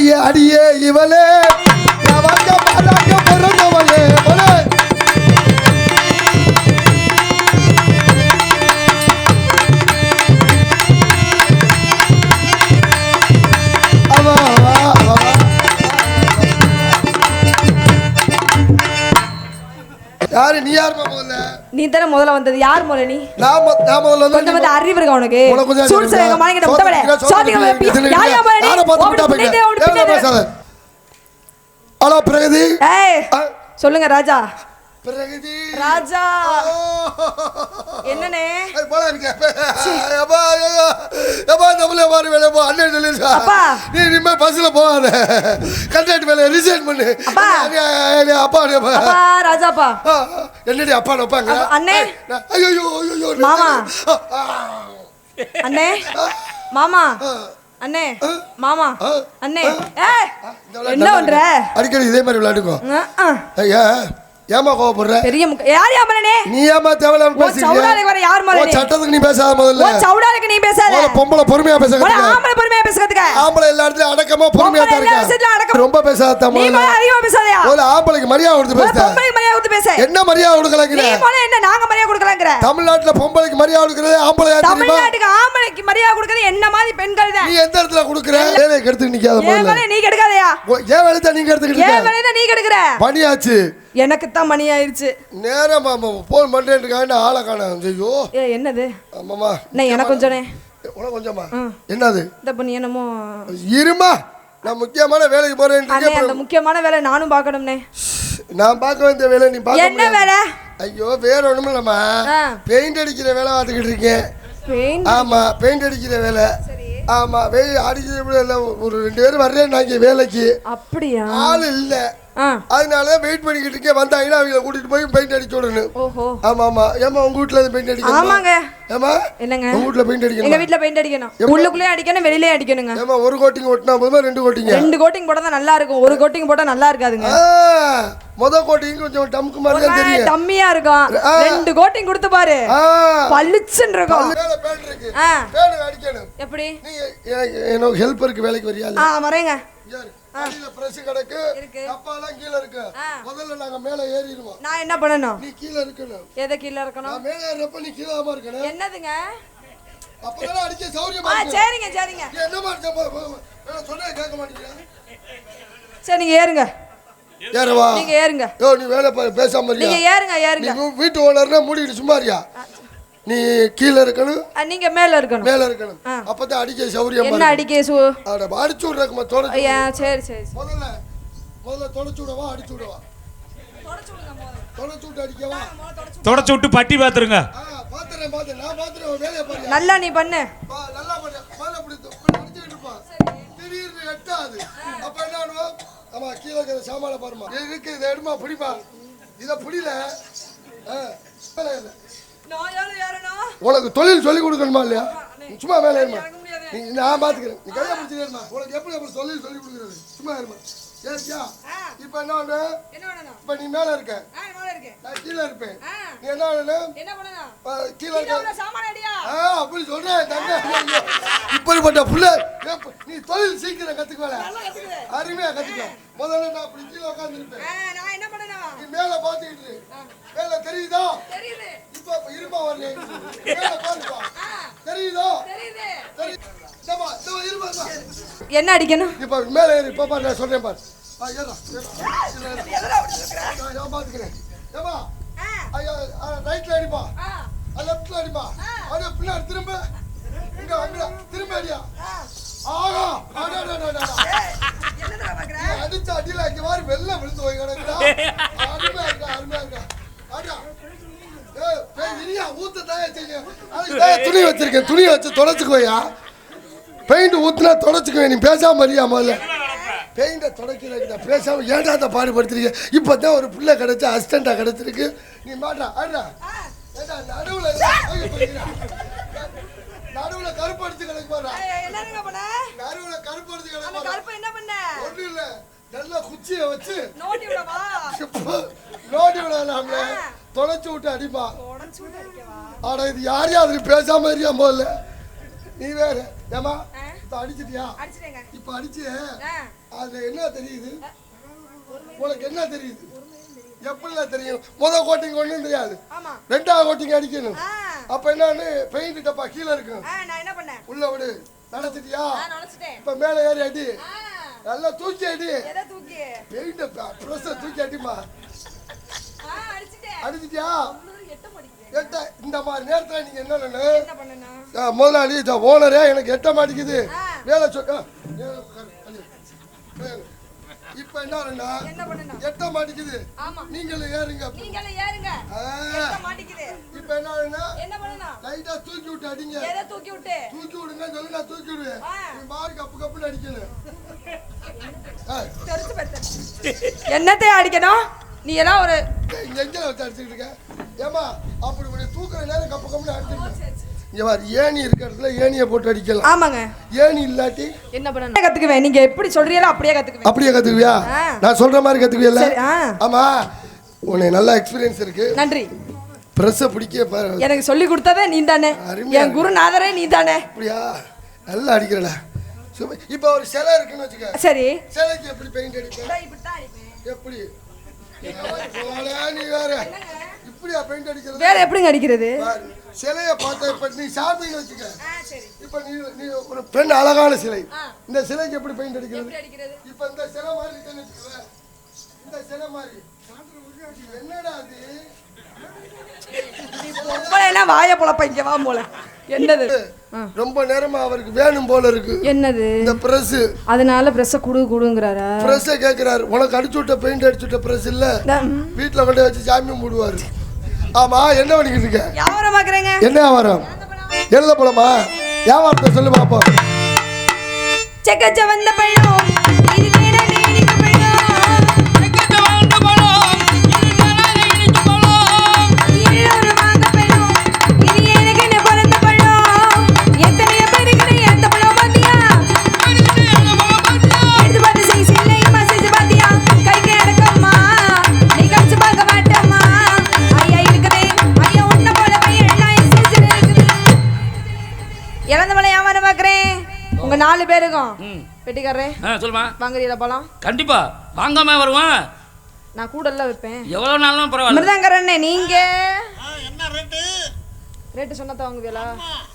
அடியே அடியே இவளே. அவங்க பாடாங்க பிறந்தவளே போலே யாரு நீ யார் நீ தானே முதல்ல வந்தது. யார் முதல்ல நீ? நான் மொ- நான் முதல்ல வந்து கொஞ்சம் வந்து அறிவு இருக்கா உனக்கு? சூடு யார் யார் முதல்ல நீ? பார்த்து தேவையில்ல பின்னாடி. பேசாத. ஹலோ பிரகதி ஏய் சொல்லுங்க ராஜா. பிரகதி ராஜா. என்னனே போல இருக்கு. எப்பா, ஐயோ. எப்பா, நம்மளே மாறி. அண்ணன் சொல்லிருக்கா. அப்பா. நீ இனிமே பஸ்ல போகாத கண்டாக்ட் வேலை ரிசைன் பண்ணு அப்பா. அப்பா அப்பா. அப்பா ராஜாப்பா என்னடி அப்பா நப்பாங்க அப்பா, அண்ணே. ஐயோ ஐயோ மாமா. அண்ணே மாமா. அண்ணே மாமா. அண்ணே என்ன பண்ற அடிக்கடி இதே மாதிரி அஹ். ஐயா ஏமா கோவப்படுற? பெரிய யார் யா மலனே நீ ஏமா தேவையில்லாம ஓ, சவுடாலுக்கு வர யார் முதல்ல? சட்டத்துக்கு நீ பேசாத முதல்ல. சவுடாலுக்கு நீ பேசாத. பொம்பளை பொறுமையா பேச கத்துக்க. ஆம்பளை பொறுமையா பேசுறதுக்கு ஆம்பளை எல்லா இடத்துலயும் அடக்கமா பொறுமையா தான் இருக்க. ரொம்ப பேசாத நீ முதல்ல. முதல்ல அதிகமா பேசாதயா? முதல்ல ஆம்பளைக்கு மரியாதை கொடுத்து ஒரு பேச பொம்பளைக்கு மரியாதை கொடுத்து பேச. என்ன மரியாதை கொடுக்கலங்கிற? நீ முதல்ல என்ன நாங்க மரியாதை கொடுக்கலாங்கிற? தமிழ்நாட்டுல பொம்பளைக்கு மரியாதை கொடுக்கறது ஆம்பளை தெரியுமா? தமிழ்நாட்டுக்கு ஆம்பளைக்கு மரியாதை கொடுக்கறது என்ன மாதிரி பெண்கள் தான்? நீ எந்த இடத்துல கொடுக்குற? வேலையை கெடுத்து நிக்காத ஏன் முதல்ல. வேலையை நீ கெடுக்காதயா? ஏன் வேலையை நீங்க எடுத்துக்கிட்டு ஏன் வேலையை நீ கெடுக்கிற? பணியாச்சு. எனக்கு தான் மணி ஆயிருச்சு. நேரம் போன் பண்றேன் ஆளை காணும். ஐயோ. ஏ என்னது? ஆமாமா என்ன எனக்கு கொஞ்சனே உனக்கு கொஞ்சமா. என்னது? இந்த பண்ணி என்னமோ இருமா நான் முக்கியமான வேலைக்கு போறேன் அந்த முக்கியமான வேலை நானும் பார்க்கணும்னே. நான் பார்க்க வேண்டிய வேலை நீ பார்க்க என்ன. வேலை? ஐயோ வேற ஒண்ணும் இல்லம்மா. பெயிண்ட் அடிக்கிற வேலை பார்த்துக்கிட்டு இருக்கேன். ஆமா பெயிண்ட் அடிக்கிற வேலை. ஆமா வெயில் அடிக்கிற ஒரு ரெண்டு பேரும் வர்றேன் நாங்க வேலைக்கு. அப்படியா? ஆள் இல்ல. அதனால வெயிட் பண்ணிக்கிட்டு இருக்கேன். வந்தாங்கன்னா அவங்கள கூட்டிட்டு போய் பெயிண்ட் அடிச்சு விடணும். ஓஹோ. ஆமா ஆமா. ஏமா உங்க வீட்டுல பெயிண்ட் அடிக்கணும்? ஆமாங்க. ஏமா என்னங்க? உங்க வீட்டுல பெயிண்ட் எங்க அடிக்கணும் வீட்ல பெயிண்ட் அடிக்கணும். உள்ளுக்குள்ளேயே அடிக்கணும் வெளியிலயே அடிக்கணுங்க. ஏமா ஒரு கோட்டிங் ஒட்டினா போதுமா? ரெண்டு கோட்டிங்க ரெண்டு கோட்டிங் போட்டா தான் நல்லா இருக்கும். ஒரு கோட்டிங் போட்டா நல்லா இருக்காதுங்க. முத கோட்டிங் கொஞ்சம் டம்க்கு மாதிரி தான் தெரியும். டம்மியா இருக்கும். ரெண்டு கோட்டிங் கொடுத்து பாரு. பளிச்சுன்னு இருக்கும். பேண்ட் இருக்கு. ஆ. பேண்ட் அடிக்கணும். எப்படி? நீங்க எனக்கு- ஹெல்ப்பருக்கு வேலைக்கு வரியா? ஆ வரேங்க அடியில பிரஸ் கிடக்கு. இருக்கு. டப்பாலாம் கீழ இருக்கு. முதல்ல நாங்க மேல ஏறிடுவோம். நான் என்ன பண்ணணும்? நீ கீழ இருக்கணும். எதை கீழே இருக்கணும்? நான் மேல ஏறப்ப நீ கீழாம இருக்கணும். என்னதுங்க? அப்பதானே அடிக்க சௌரியமா ஆ இருக்கும் சரிங்க சரிங்க. நீ இருக்க போ. நான் சொன்னா கேட்க மாட்டேங்கிறேன் சரி நீங்க ஏறுங்க. ஏறவா. நீங்க ஏறுங்க. யோ நீ வேலை பேசாம நீங்க இருக்கியா ஏறுங்க. நீ ஏறுங்க வீ- வீட்டு ஓனர்னா மூடிட்டு சும்மா இருக்கியா? நீ கீழ இருக்கணும் நீங்க மேல இருக்கணும். மேல இருக்கணும். அப்பதான் அடிக்க சௌரியமா என்ன அடிக்க சு அட அடிச்சு விடுறக்குமா தொடச்சு சரி சரி. முதல்ல முதல்ல தொடச்சு விடவா அடிச்சு விடவா? தொடச்சு விட்டு அடிக்கவா? தொடச்சு விட்டு பட்டி பார்த்துருங்க ஆ பாத்துறேன் பாத்துறேன். நான் பாத்துறேன் வேலையை பாரு. நல்லா நீ பண்ணு. பா, நல்லா பண்ண. மேல இப்படி தொ- இப்படி அடிச்சுக்கிட்டு இருப்பா. திடீர்னு எட்டாது. அப்ப என்ன பண்ணுவோம் ஆமா கீழே இருக்கிற சாமான பாருமா இருக்கு இதை எடுமா பிடிப்பா. இதை பிடில ஆ, உனக்கு தொழில் சொல்லி கொடுக்கணுமா இல்லையா? சும்மா வேலை நீ நான் பாத்துக்கிறேன். நீ கையை பிடிச்சிக்கிறேன் உனக்கு எப்படி எப்படி தொழில் சொல்லி கொடுக்குறது? சும்மா ஏறுமா. ஏறியா இப்ப என்ன பண்ணணும் இப்ப நீ மேல இருக்க. நான் கீழே இருப்பேன். நீ என்ன ஆ, கீழே இருக்க. ஆ, அப்படி சொல்றேன். தங்க இப்படிப்பட்ட புள்ள நீ தொழில் சீக்கிரம் கத்துக்குவல. அருமையா கத்துக்க. முதல்ல நான் அப்படி கீழே உட்காந்துருப்பேன் நீ மேல பாத்துக்கிட்டு. மேல தெரியுதா? தெரியுது. இப்ப இருமா வரல. மேல பாருப்பா. தெரியுதா. என்ன அடிக்கணும்? இப்ப மேல ஏறு. இப்ப பாரு நான் சொல்றேன் பாரு. பாத்துக்கிறேன். ஆ, ரைட்ல அடிப்பா. ஆ, லெஃப்ட்ல அடிப்பா. அப்படியே பின்னாடி திரும்ப. இங்க அங்க திரும்ப அடியா. ஆகா. அடிச்ச அடியில இங்க வாரி வெள்ளை விழுந்து போய் கிடக்குடா துணி வச்சிருக்கேன். துணியை வச்சு தொடச்சுக்குவையா பெயிண்ட் ஊத்துனா தொடச்சுக்குவேன் நீ பேசாம அறியா முதல்ல? பெயிண்டை தொடக்கிறதுக்கு நான் பேசாம ஏன்டா அதை பாடுபடுத்துறீங்க? இப்போ தான் ஒரு பிள்ளை கிடைச்சு அசிஸ்டண்டா கிடைச்சிருக்கு. நீ மாட்டா ஆடுறா. ஏண்டா நடுவுல. நடுவுல கருப்பு அடிச்சு கிடக்கு பண்ண? நடுவுல கருப்பு அடிச்சு கிடக்கு பண்ண? ஒண்ணும் இல்ல. நல்லா குச்சியை வச்சு நோண்டி விடவா? நோண்டி விடலாம்ல. தொலைச்சு விட்டு அடிப்பா. ஆனா இது யாரையும் அதுக்கு பேசாம இருக்கியா முதல்ல? நீ வேற. ஏமா இப்ப அடிச்சிட்டியா? இப்ப அடிச்சு அதுல என்ன தெரியுது? உனக்கு என்ன தெரியுது? எப்படிலாம் தெரியும்? முத கோட்டிங் ஒண்ணும் தெரியாது. ரெண்டாவது கோட்டிங் அடிக்கணும். அப்ப என்னன்னு பெயிண்ட் டப்பா கீழே இருக்கும். உள்ள விடு. நடத்திட்டியா நான் நினைச்சிட்டேன். இப்ப மேல ஏறி அடி. நல்லா தூக்கி அடி. பெயிண்ட் ப்ரெஸ் தூக்கி அடிமா அடிச்சிட்டியா? எட்ட இந்த மாதிரி நேரத்துல நீங்க என்ன பண்ணு? என்ன பண்ணனா ஆ, முதலாளி இந்த ஓனரே எனக்கு எட்ட மாட்டேங்குது. வேலை சொல் ஆ, வேலை உட்காரு, தள்ளு. வேலை. இப்ப என்ன எட்ட மாட்டேங்குது நீங்களும் ஏறுங்க. இப்ப என்ன பண்ணா லைட்டா தூக்கி விட்டு அடிங்க. எதை தூக்கி விட்டு? தூக்கி விடுங்க சொல்லி நான் தூக்கி விடுவேன். நீ மாறு கப்பு கப்புன்னு அடிக்கணும். தெரிச்சு பெத்த என்னத்தை அடிக்கணும்? நீ எல்லாம் ஒரு எங்க வச்சு அடிச்சுக்கிட்டு இருக்க? ஏமா அப்படி உன்னை தூக்குற நேரம் கப்பு கப்புன்னு அடிச்சிருக்கேன் இங்க பாரு ஏணி இருக்க இடத்துல ஏணியை போட்டு அடிக்கலாம். ஆமாங்க. ஏணி இல்லாட்டி என்ன பண்ணணும்? கத்துக்குவேன். நீங்க எப்படி சொல்றீங்களோ அப்படியே கத்துக்குவேன். அப்படியே கத்துக்குவியா. நான் சொல்ற மாதிரி கத்துக்குவியல்ல ஆமா உன்னை நல்ல எக்ஸ்பீரியன்ஸ் இருக்கு. நன்றி. பிரஸ்ஸை பிடிக்க பாரு. எனக்கு சொல்லி கொடுத்ததே நீ தானே என் குருநாதரே நீ தானே அப்படியா? நல்லா அடிக்கிறடா. இப்போ ஒரு சிலை இருக்குன்னு வச்சுக்க. சரி. சிலைக்கு எப்படி பெயிண்ட் அடிப்பேன். எப்படி? போடா, நீ வேற. இப்படியா பெயிண்ட் அடிக்கிறது? வேற எப்படிங்க அடிக்கிறது? சிலைய பார்த்த இப்ப நீ சாப்பின்னு வச்சுக்க. இப்ப நீ நீ ஒரு பெண் அழகான சிலை. இந்த சிலைக்கு எப்படி பெயிண்ட் அடிக்கிறது? இப்ப இந்த சிலை மாதிரி. இந்த சிலை மாதிரி. என்னடா அது? பொம்பளை எல்லாம் வாய பொழப்ப இங்க வா போல. என்னது. ரொம்ப நேரமா அவருக்கு வேணும் போல இருக்கு. என்னது? இந்த பிரஸ் அதனால பிரஸ்ஸ குடு குடுங்கறாரா? பிரஸ் கேக்குறாரு. உனக்கு அடிச்சு விட்ட பெயிண்ட் அடிச்சு விட்ட பிரஸ் இல்ல. வீட்டுல கொண்டு வச்சு சாமி மூடுவாரு ஆமா என்ன பண்ணிக்கிட்டு இருக்க? வியாபாரம் பாக்குறேங்க? என்ன வியாபாரம் எழுத போலமா? வியாபாரத்தை சொல்லு பாப்போம். செக்கச்ச வந்த பழம் நாலு பேருக்கும் வெட்டிக்காரரே ஆ சொல்லுமா. வாங்குறீங்களா பழம்? கண்டிப்பா. வாங்காம வருவான் நான் கூடல்ல வைப்பேன் எவ்வளவு நாளும் பரவாயில்ல. மிருதங்கரண்ணே நீங்க? ரேட்டு சொன்னதா வாங்குவீங்களா?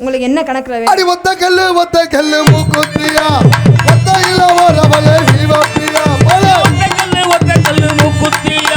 உங்களுக்கு என்ன கணக்குல வேணும்? அடி ஒத்த கல்லு ஒத்த கல்லு மூக்குத்தியா? ஒத்தையில வரவல சிவப்பியா போல ஒத்தைக்கல்லு ஒத்தைக்கல்லு மூக்குத்தியா?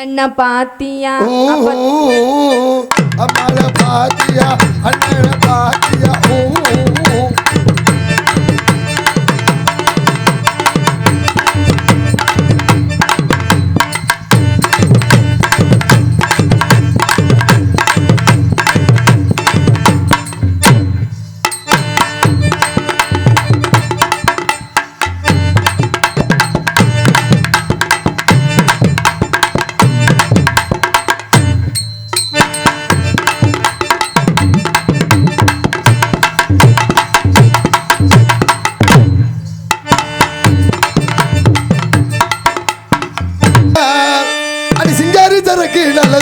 ஒண்ணு அண்ணண்ணா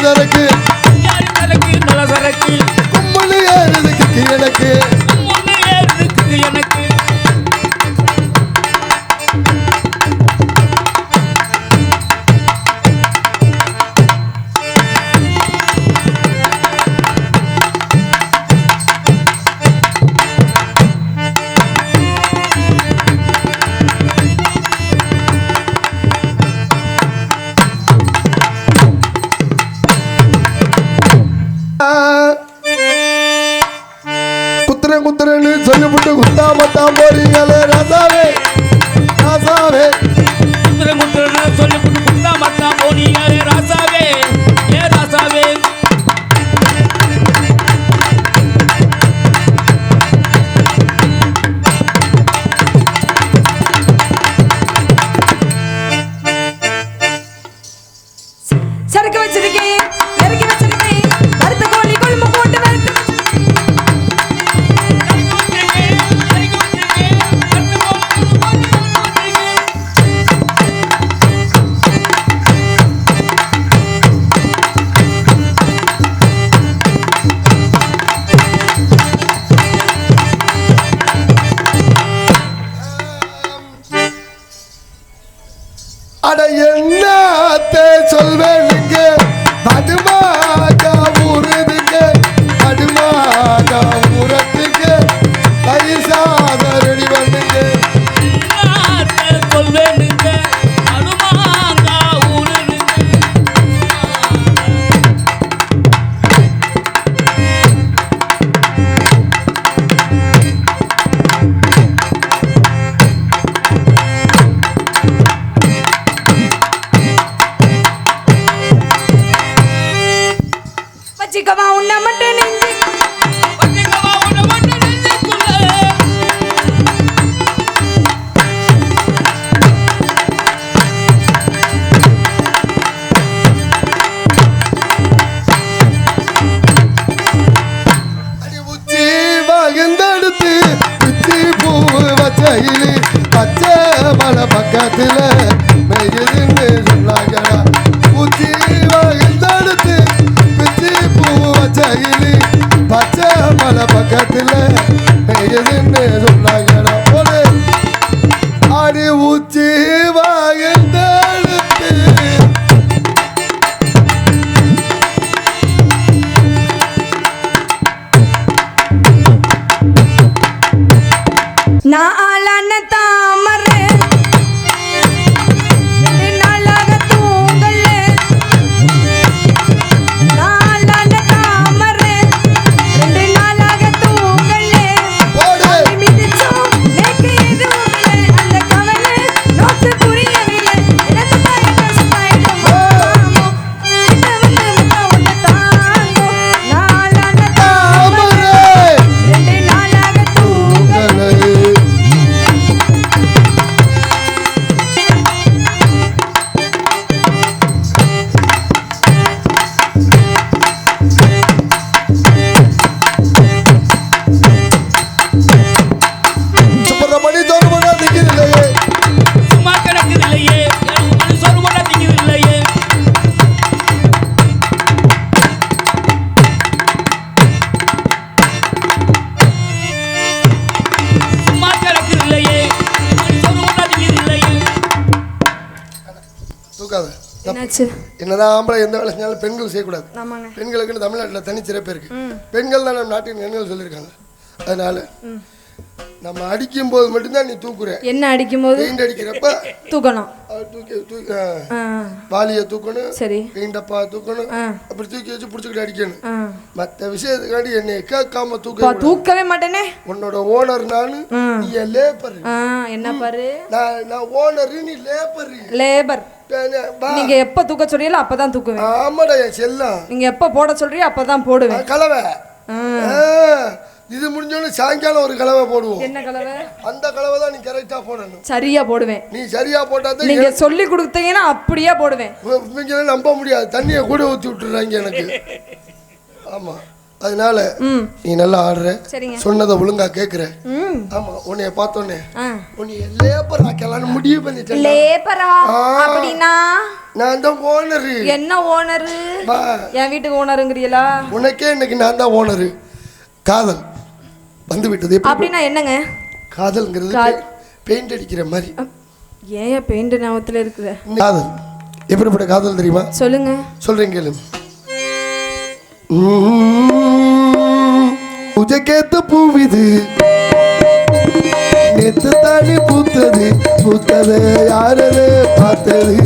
சரக்கு நல்ல சரக்கு சொல்லிவிட்டு சொல்லிவிட்டு குத்தாமத்தான் போறீங்களே ராசாவே. ராசாவே சொல்லிவிட்டு பூ வச்சையிலி பச்சை மலை பக்கத்தில் மெய்யுதுன்னு என்னதான் ஆம்பளை எந்த வேலை செஞ்சாலும் பெண்கள் செய்யக்கூடாது. ஆமாங்க. பெண்களுக்குன்னு தமிழ்நாட்டில் தனி சிறப்பு இருக்கு. பெண்கள் தான் நம்ம நாட்டின் பெண்கள் சொல்லியிருக்காங்க. அதனால நம்ம அடிக்கும் போது மட்டும்தான் நீ தூக்குற. என்ன அடிக்கும்போது? பெயிண்ட் அடிக்கிறப்ப தூக்கணும். தூக்கி தூக்கணும் சரி. பெயிண்ட் அப்பா தூக்கணும். அப்படி தூக்கி வச்சு பிடிச்சிக்கிட்டு அடிக்கணும். மற்ற விஷயத்துக்காண்டி என்னை கேட்காம தூக்க தூக்கவே மாட்டேனே. உன்னோட ஓனர் நானு நீ லேபர்? என்ன பாரு? நான் நான் ஓனரு நீ லேபர். லேபர். நீங்க எப்ப தூக்க சொல்றீங்களோ அப்பதான் தூக்குவேன். ஆமாடா என் செல்லம். நீங்க எப்ப போட சொல்றீங்க அப்பதான் போடுவேன். கலவை. இது முடிஞ்சோடனே சாயங்காலம் ஒரு கலவை போடுவோம். என்ன கலவை? அந்த கலவை தான் நீ கரெக்டா போடணும். சரியா போடுவேன். நீ சரியா போட்டா நீங்க சொல்லி கொடுத்தீங்கன்னா அப்படியே போடுவேன். இவங்க நம்ப முடியாது. தண்ணியை கூட ஊற்றி விட்டுறாங்க எனக்கு. ஆமா. அதனால நீ நல்லா ஆடுற. சொன்னதை ஒழுங்கா கேட்குற ம். ஆமா உன்னைய பார்த்தோன்னே ஆ. உன்னை லேபர் ஆக்கலான்னு முடிவு பண்ணிட்டேன் லேபரா? அப்படின்னா? நான் தான் ஓனரு என்ன ஓனரு என் வீட்டுக்கு ஓனருங்கிறீங்களா உனக்கே இன்னைக்கு நான் தான் ஓனரு காதல் வந்து விட்டது. அப்படின்னா என்னங்க? காதல்ங்கிறது பெயிண்ட் அடிக்கிற மாதிரி. ஏன் பெயிண்ட் ஞாபகத்துல இருக்குது? காதல். எப்படிப்பட்ட காதல் தெரியுமா? சொல்லுங்க. சொல்றேன் கேளு. பூஜைக்கேத்த பூவிது. நேத்து தானே பூத்தது. பூத்தது யாரது? பார்த்தது.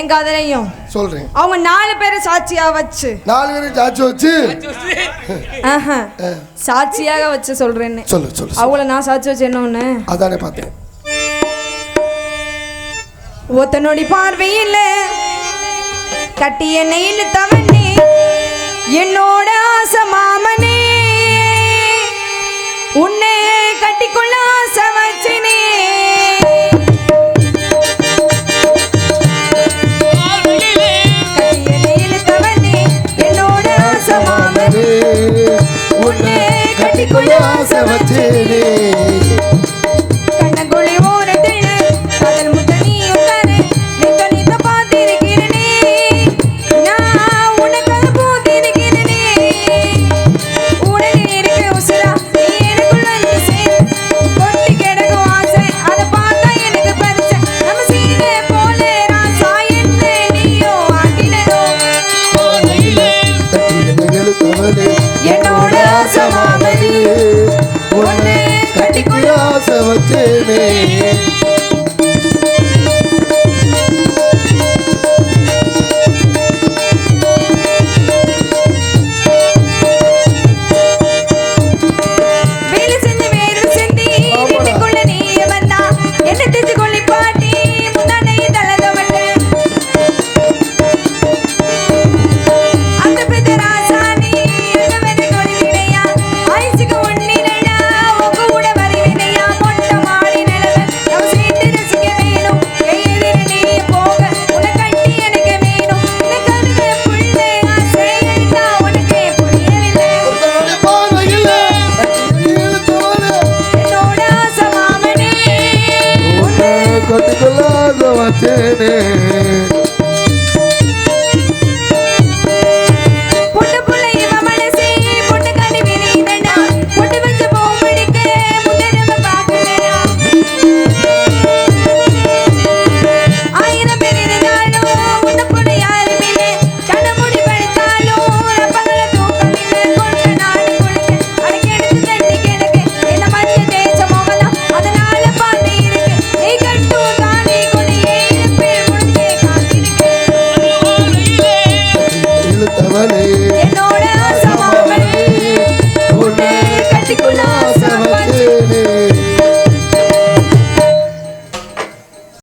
வேங்காதனையும் சொல்றேன். அவங்க நாலு பேரை சாட்சியா வச்சு. நாலு பேரை சாட்சி வச்சு. சாட்சியாக வச்சு சொல்றேன்னு. சொல்லு சொல்லு அவங்கள நான் சாட்சி வச்சு என்ன ஒண்ணு? அதானே பார்த்தேன். ஒத்தனோடி பார்வையில் கட்டி என்னை இழுத்தவனே என்னோட ஆசை மாமனே. வச்சேனே.